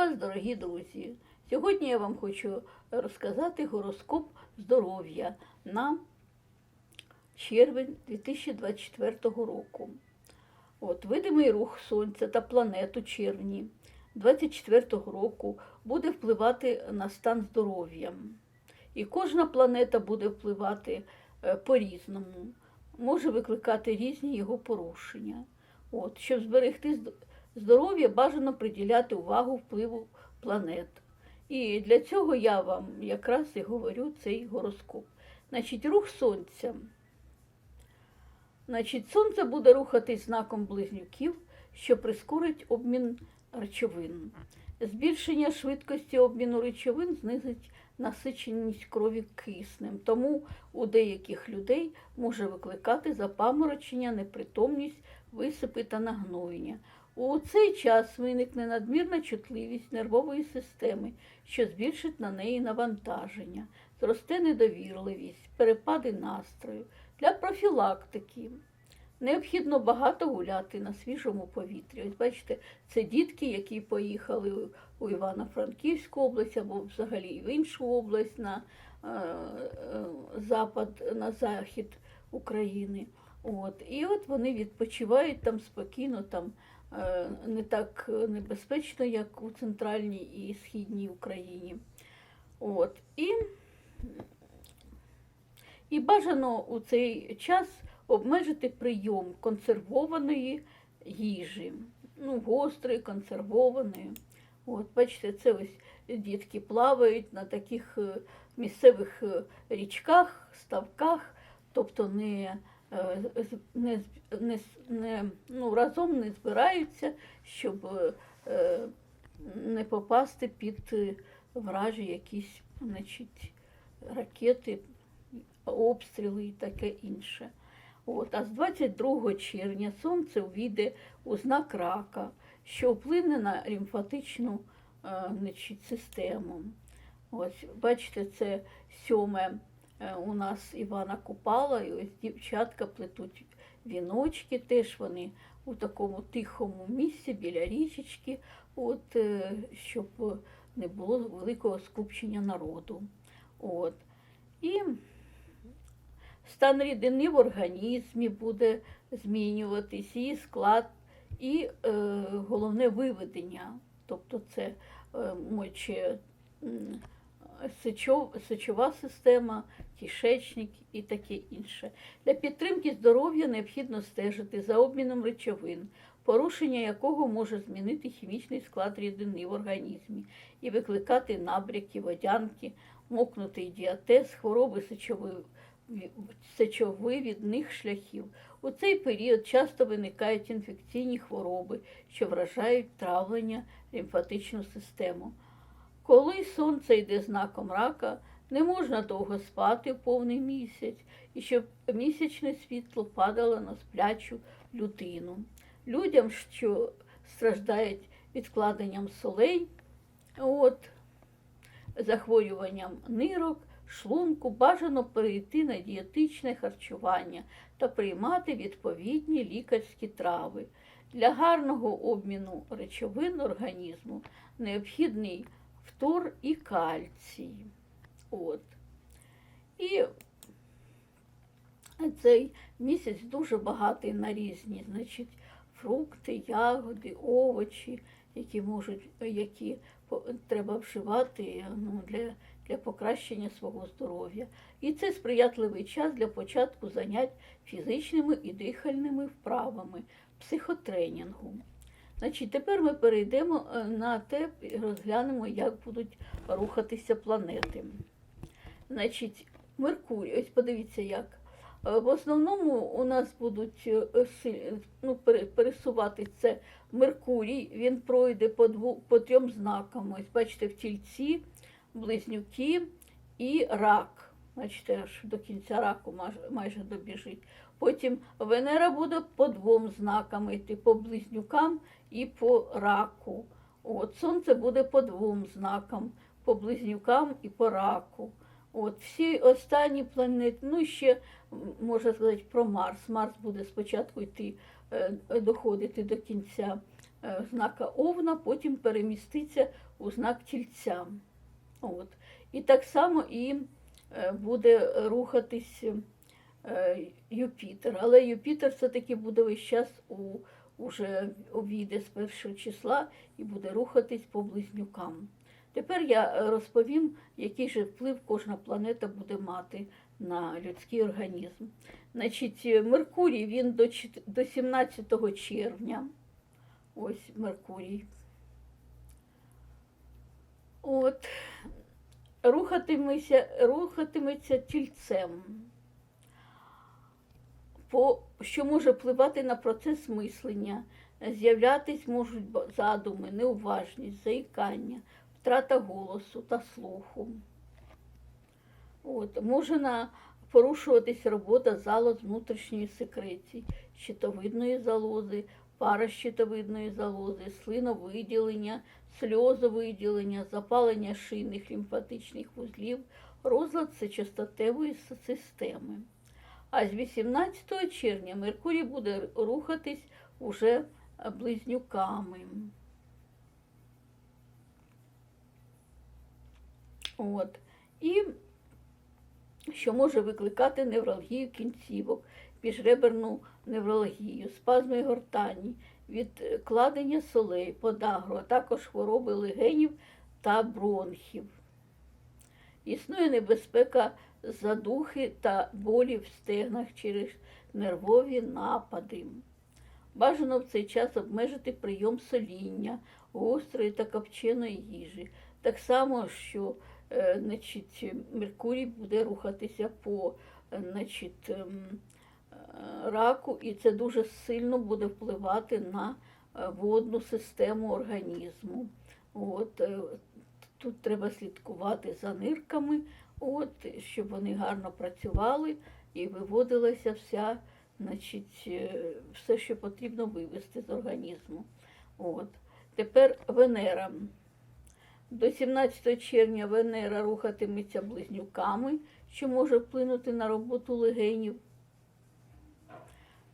Вас, дорогі друзі! Сьогодні я вам хочу розказати гороскоп здоров'я на червень 2024 року. От, видимий рух Сонця та планет у червні 2024 року буде впливати на стан здоров'я. І кожна планета буде впливати е, по-різному, може викликати різні його порушення. От, щоб зберегти зд- здоров'я, бажано приділяти увагу впливу планет. І для цього я вам якраз і говорю цей гороскоп. Значить, рух Сонця. Значить, Сонце буде рухатись знаком близнюків, що прискорить обмін речовин. Збільшення швидкості обміну речовин знизить насиченість крові киснем, тому у деяких людей може викликати запаморочення, непритомність, висипи та нагноєння. У цей час виникне надмірна чутливість нервової системи, що збільшить на неї навантаження, зросте недовірливість, перепади настрою. Для профілактики необхідно багато гуляти на свіжому повітрі. Ось бачите, це дітки, які поїхали у- Івано-Франківську область або взагалі в іншу область на е, е, запад, на захід України. От. І от вони відпочивають там спокійно, там е, не так небезпечно, як у центральній і східній Україні. От. І, і бажано у цей час обмежити прийом консервованої їжі, ну, гострої, консервованої. От, бачите, це ось дітки плавають на таких е, місцевих е, річках, ставках, тобто не, не, не, не, ну, разом не збираються, щоб е, е, не попасти під е, вражі якісь значить, ракети, обстріли і таке інше. От, а з 22 червня сонце увійде у знак рака, що вплине на лімфатичну е, значить, систему. Ось, бачите, це сьоме е, у нас Івана Купала, і ось дівчатка плетуть віночки, теж вони у такому тихому місці біля річечки, от, е, щоб не було великого скупчення народу. От. І стан рідини в організмі буде змінюватись, її склад і е, головне виведення, тобто це е, моче, сечов, сечова система, кишечник і таке інше. Для підтримки здоров'я необхідно стежити за обміном речовин, порушення якого може змінити хімічний склад рідини в організмі і викликати набряки, водянки, мокнутий діатез, хвороби сечової сечовивідних шляхів. У цей період часто виникають інфекційні хвороби, що вражають травлення лімфатичну систему. Коли сонце йде знаком рака, не можна довго спати повний місяць, і щоб місячне світло падало на сплячу людину. Людям, що страждають відкладенням солей, от, захворюванням нирок, шлунку, бажано перейти на дієтичне харчування та приймати відповідні лікарські трави. Для гарного обміну речовин організму необхідний фтор і кальцій. От. І цей місяць дуже багатий на різні, значить, фрукти, ягоди, овочі, які можуть, які треба вживати ну, для, для покращення свого здоров'я. І це сприятливий час для початку занять фізичними і дихальними вправами, психотренінгу. Значить, тепер ми перейдемо е, на те і розглянемо, як будуть рухатися планети. Значить, Меркурій, ось подивіться як. Е, В основному у нас будуть е, ну, пересувати це Меркурій, він пройде по, дву, по трьом знакам. Ось бачите, в тільці, близнюки і рак. Бачите, аж до кінця раку майже, майже добіжить. Потім Венера буде по двом знакам йти, по близнюкам і по раку. От, Сонце буде по двом знакам, по близнюкам і по раку. От, всі останні планети, ну ще можна сказати про Марс. Марс буде спочатку йти, е, доходити до кінця е, знака Овна, потім переміститься у знак тільця. От. І так само і е, буде рухатись Юпітер. Але Юпітер все-таки буде весь час у, уже увійде з першого числа і буде рухатись по близнюкам. Тепер я е, розповім, який же вплив кожна планета буде мати на людський організм. Значить, е, Меркурій він до, до 17 червня. Ось Меркурій. От, рухатиметься, рухатиметься тільцем, по, що може впливати на процес мислення. З'являтись можуть задуми, неуважність, заїкання, втрата голосу та слуху. От, може порушуватись робота залоз внутрішньої секреції, щитовидної залози, паращитовидної залози, слиновиділення, сльозовиділення, запалення шийних лімфатичних вузлів, розлад сечостатевої с- системи. А з 18 червня Меркурій буде рухатись уже близнюками. От. І що може викликати невралгію кінцівок, міжреберну невралгію, спазми гортані, відкладення солей, подагру, а також хвороби легенів та бронхів. Існує небезпека задухи та болі в стегнах через нервові напади. Бажано в цей час обмежити прийом соління, гострої та копченої їжі. Так само, що е, значить, Меркурій буде рухатися по е, значить, ем, е, раку, і це дуже сильно буде впливати на водну систему організму. От, тут треба слідкувати за нирками, от, щоб вони гарно працювали і виводилася вся, значить, е, все, що потрібно вивести з організму. От. Тепер Венера. До 17 червня Венера рухатиметься близнюками, що може вплинути на роботу легенів,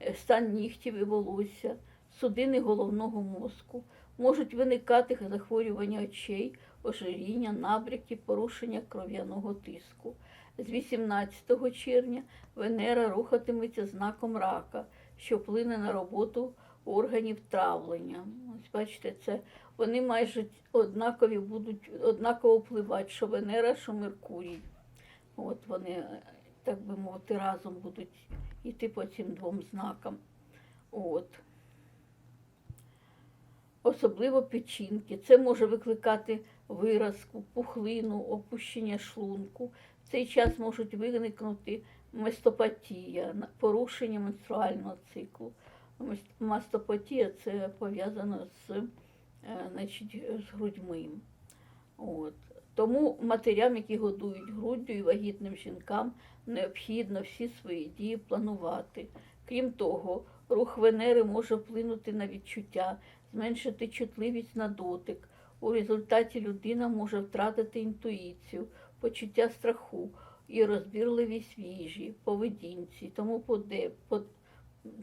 е, стан нігтів і волосся, судини головного мозку. Можуть виникати захворювання очей, ожиріння, набряки, порушення кров'яного тиску. З 18 червня Венера рухатиметься знаком рака, що вплине на роботу органів травлення. Ось бачите, це вони майже однакові будуть однаково впливати, що Венера, що Меркурій. От вони, так би мовити, разом будуть йти по цим двом знакам. От. Особливо печінки. Це може викликати виразку, пухлину, опущення шлунку. В цей час можуть виникнути мастопатія, порушення менструального циклу. Мастопатія це пов'язано з, е, з грудьми. От. Тому матерям, які годують груддю і вагітним жінкам, необхідно всі свої дії планувати. Крім того, рух Венери може вплинути на відчуття, зменшити чутливість на дотик. У результаті людина може втратити інтуїцію, почуття страху і розбірливість в їжі, поведінці, тому поде, по,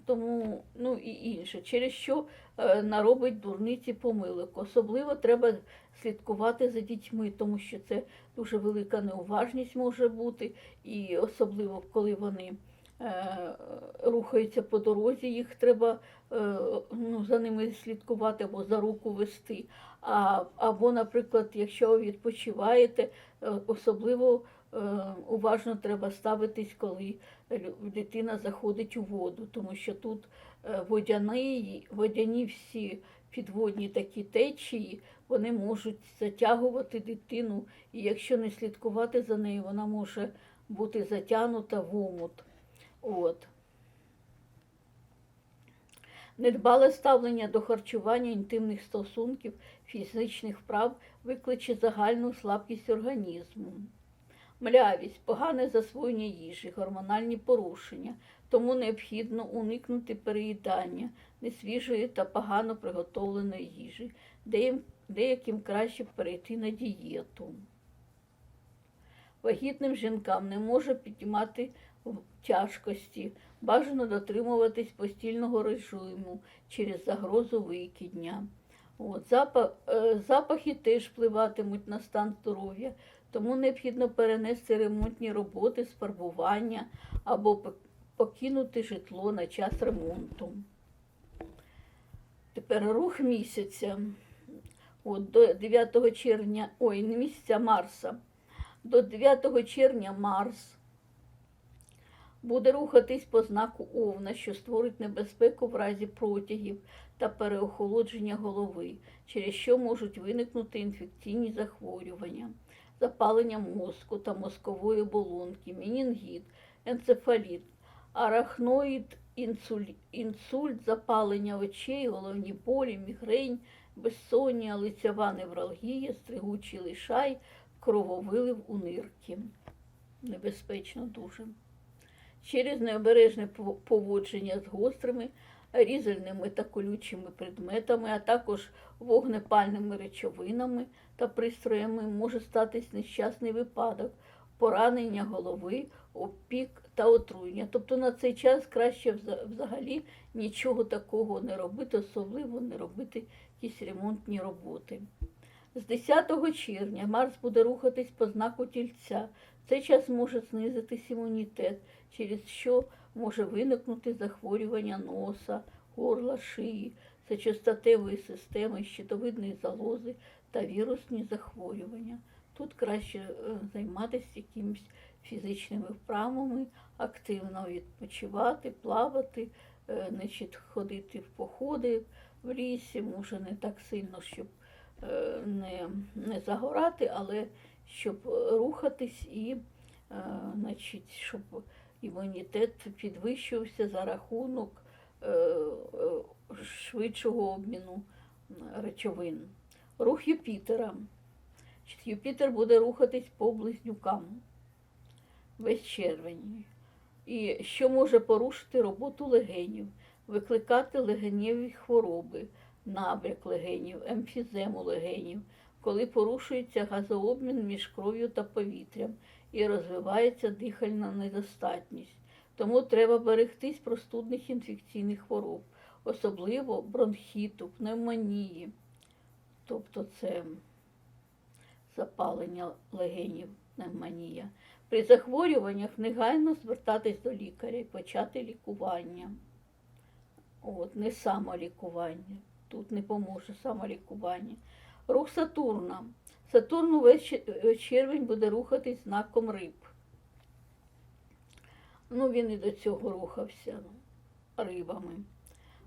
тому ну і інше, через що е, наробить дурниці помилок. Особливо треба слідкувати за дітьми, тому що це дуже велика неуважність може бути, і особливо коли вони е, рухаються по дорозі, їх треба е, ну, за ними слідкувати або за руку вести. А, або, наприклад, якщо ви відпочиваєте, е, особливо е, уважно треба ставитись, коли дитина заходить у воду, тому що тут е, водяні, водяні всі підводні такі течії, вони можуть затягувати дитину, і якщо не слідкувати за нею, вона може бути затягнута в омут. От. Недбале ставлення до харчування інтимних стосунків, фізичних вправ викличе загальну слабкість організму. Млявість, погане засвоєння їжі, гормональні порушення, тому необхідно уникнути переїдання несвіжої та погано приготовленої їжі, деяким краще перейти на дієту. Вагітним жінкам не може підіймати тяжкості, бажано дотримуватись постільного режиму через загрозу викидня. От, запах, е, запахи теж впливатимуть на стан здоров'я, тому необхідно перенести ремонтні роботи з фарбування або покинути житло на час ремонту. Тепер рух місяця. От, до 9 червня, ой, місяця Марса. До 9 червня Марс буде рухатись по знаку Овна, що створить небезпеку в разі протягів та переохолодження голови, через що можуть виникнути інфекційні захворювання, запалення мозку та мозкової оболонки, менінгіт, енцефаліт, арахноїд, інсуль- інсульт, запалення очей, головні болі, мігрень, безсоння, лицева невралгія, стригучий лишай, крововилив у нирки. Небезпечно дуже. Через необережне поводження з гострими, різальними та колючими предметами, а також вогнепальними речовинами та пристроями може статись нещасний випадок, поранення голови, опік та отруєння. Тобто на цей час краще взагалі нічого такого не робити, особливо не робити якісь ремонтні роботи. З 10 червня Марс буде рухатись по знаку тільця. В цей час може знизитись імунітет, через що може виникнути захворювання носа, горла, шиї, сечостатевої системи, щитовидної залози та вірусні захворювання. Тут краще е, займатися якимись фізичними вправами, активно відпочивати, плавати, е, значить, ходити в походи в лісі, може не так сильно, щоб е, не, не загорати, але щоб рухатись і значить, щоб імунітет підвищувався за рахунок е, е, швидшого обміну речовин. Рух Юпітера. Юпітер буде рухатись по близнюкам весь червень. І що може порушити роботу легенів, викликати легенєві хвороби, набряк легенів, емфізему легенів, коли порушується газообмін між кров'ю та повітрям і розвивається дихальна недостатність. Тому треба берегтись простудних інфекційних хвороб, особливо бронхіту, пневмонії, тобто це запалення легенів, пневмонія. При захворюваннях негайно звертатись до лікаря і почати лікування. От, не самолікування. Тут не поможе самолікування. Рух Сатурна. Сатурн увесь чер- червень буде рухатись знаком риб. Ну, він і до цього рухався ну, рибами.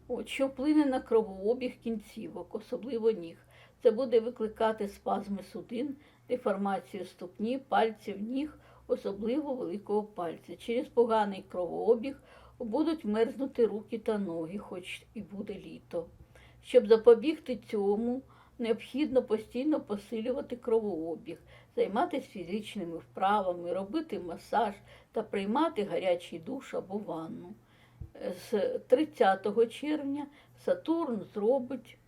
От, що вплине на кровообіг кінцівок, особливо ніг. Це буде викликати спазми судин, деформацію ступні, пальців, ніг, особливо великого пальця. Через поганий кровообіг будуть мерзнути руки та ноги, хоч і буде літо. Щоб запобігти цьому, необхідно постійно посилювати кровообіг, займатися фізичними вправами, робити масаж та приймати гарячий душ або ванну. З 30 червня Сатурн зробить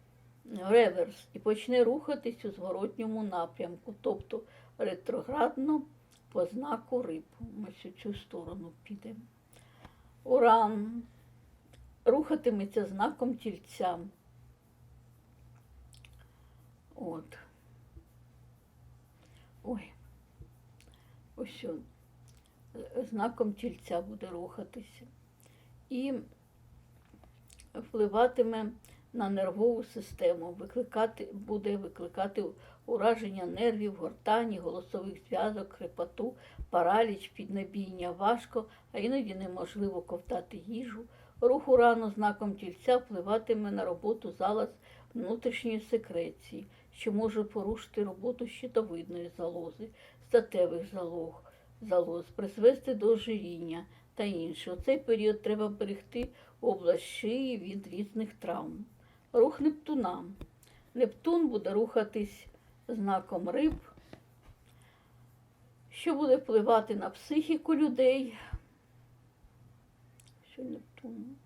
реверс і почне рухатись у зворотньому напрямку, тобто ретроградно по знаку риб. Ось у цю сторону піде. Уран рухатиметься знаком тільця. От. Ой. Ось он. Знаком тільця буде рухатися. І впливатиме на нервову систему, викликати, буде викликати ураження нервів, гортані, голосових зв'язок, хрипоту, параліч, піднебіння важко, а іноді неможливо ковтати їжу. Рух урану знаком тільця впливатиме на роботу залоз внутрішньої секреції, що може порушити роботу щитовидної залози, статевих залог, залоз, призвести до ожиріння та інше. У цей період треба берегти область шиї від різних травм. Рух Нептуна. Нептун буде рухатись знаком риб, що буде впливати на психіку людей. Що Нептун?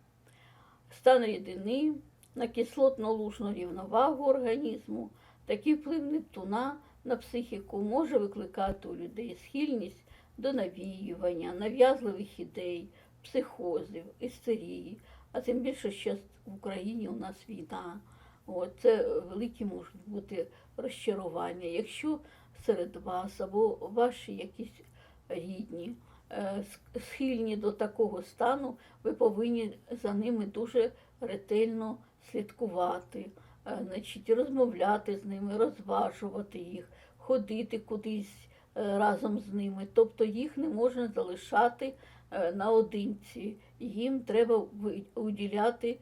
Стан рідини, на кислотно-лужну рівновагу організму. Такий вплив Нептуна на психіку може викликати у людей схильність до навіювання, нав'язливих ідей, психозів, істерії. А тим більше, що в Україні у нас війна. От, це великі можуть бути розчарування. Якщо серед вас або ваші якісь рідні е, схильні до такого стану, ви повинні за ними дуже ретельно слідкувати, значить, розмовляти з ними, розважувати їх, ходити кудись е, разом з ними. Тобто їх не можна залишати е, наодинці. Їм треба уділяти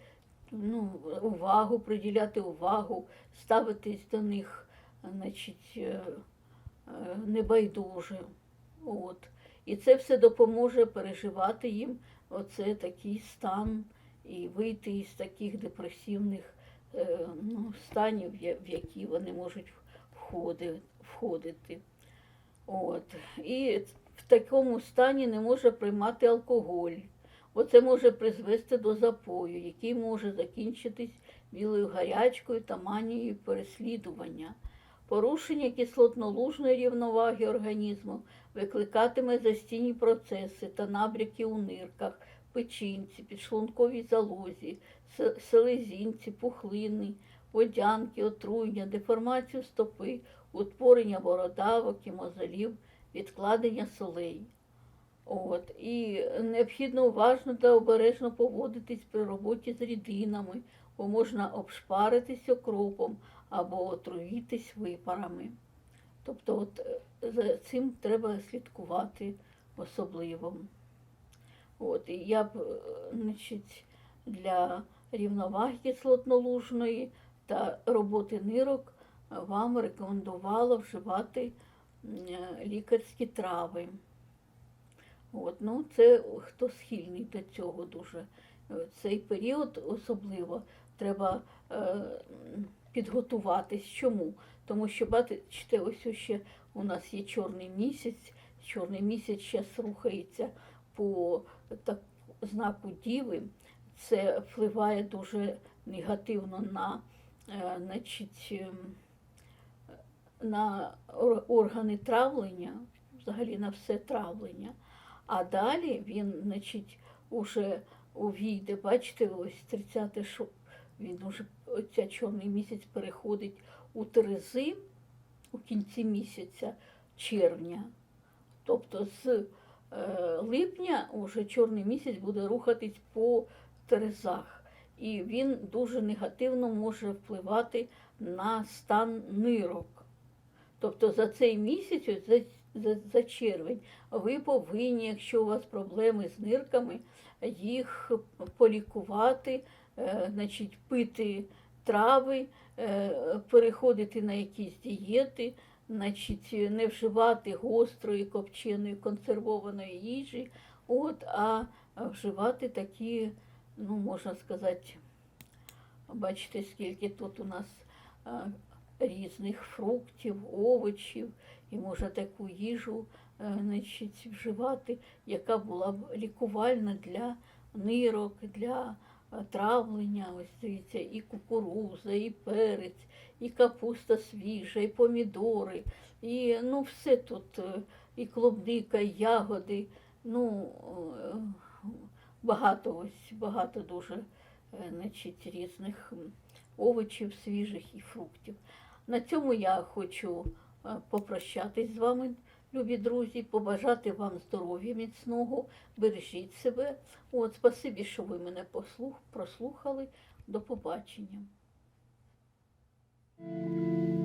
ну, увагу, приділяти увагу, ставитись до них, значить, е, е, небайдуже. От. І це все допоможе переживати їм оце такий стан і вийти із таких депресивних е, ну, станів, в які вони можуть входи- входити. От. І в такому стані не може приймати алкоголь. Бо це може призвести до запою, який може закінчитись білою гарячкою та манією переслідування. Порушення кислотно-лужної рівноваги організму викликатиме застійні процеси та набряки у нирках, печінці, підшлунковій залозі, селезінці, пухлини, водянки, отруєння, деформацію стопи, утворення бородавок і мозолів, відкладення солей. От. І необхідно уважно та обережно поводитись при роботі з рідинами, бо можна обшпаритись окропом або отруїтись випарами. Тобто от, е, за цим треба слідкувати особливо. От, і я б е, значить, для рівноваги кислотно-лужної та роботи нирок е, вам рекомендувала вживати е, лікарські трави. От, ну, це хто схильний до цього дуже. Цей період особливо треба е, підготуватись. Чому? Тому що, бачите, ось ще у нас є чорний місяць. Чорний місяць зараз рухається по так, знаку Діви. Це впливає дуже негативно на, е, значить, ем, на органи травлення, взагалі на все травлення. А далі він, значить, уже увійде, бачите, ось 30 шо, він уже, оця чорний місяць переходить у Терези у кінці місяця червня. Тобто з липня уже чорний місяць буде рухатись по Терезах. І він дуже негативно може впливати на стан нирок. Тобто за цей місяць, за, за, за червень, ви повинні, якщо у вас проблеми з нирками, їх полікувати, е, значить, пити трави, е, переходити на якісь дієти, значить, не вживати гострої, копченої, консервованої їжі, от, а вживати такі, ну, можна сказати, бачите, скільки тут у нас а, різних фруктів, овочів, і можна таку їжу е, значить, вживати, яка була б лікувальна для нирок, для е, травлення. Ось дивіться, і кукуруза, і перець, і капуста свіжа, і помідори, і ну, все тут, е, і клубника, і ягоди. Ну, е, багато ось, багато дуже е, значить, різних овочів свіжих і фруктів. На цьому я хочу попрощатись з вами, любі друзі, побажати вам здоров'я міцного, бережіть себе. От, спасибі, що ви мене послух, прослухали. До побачення. thank you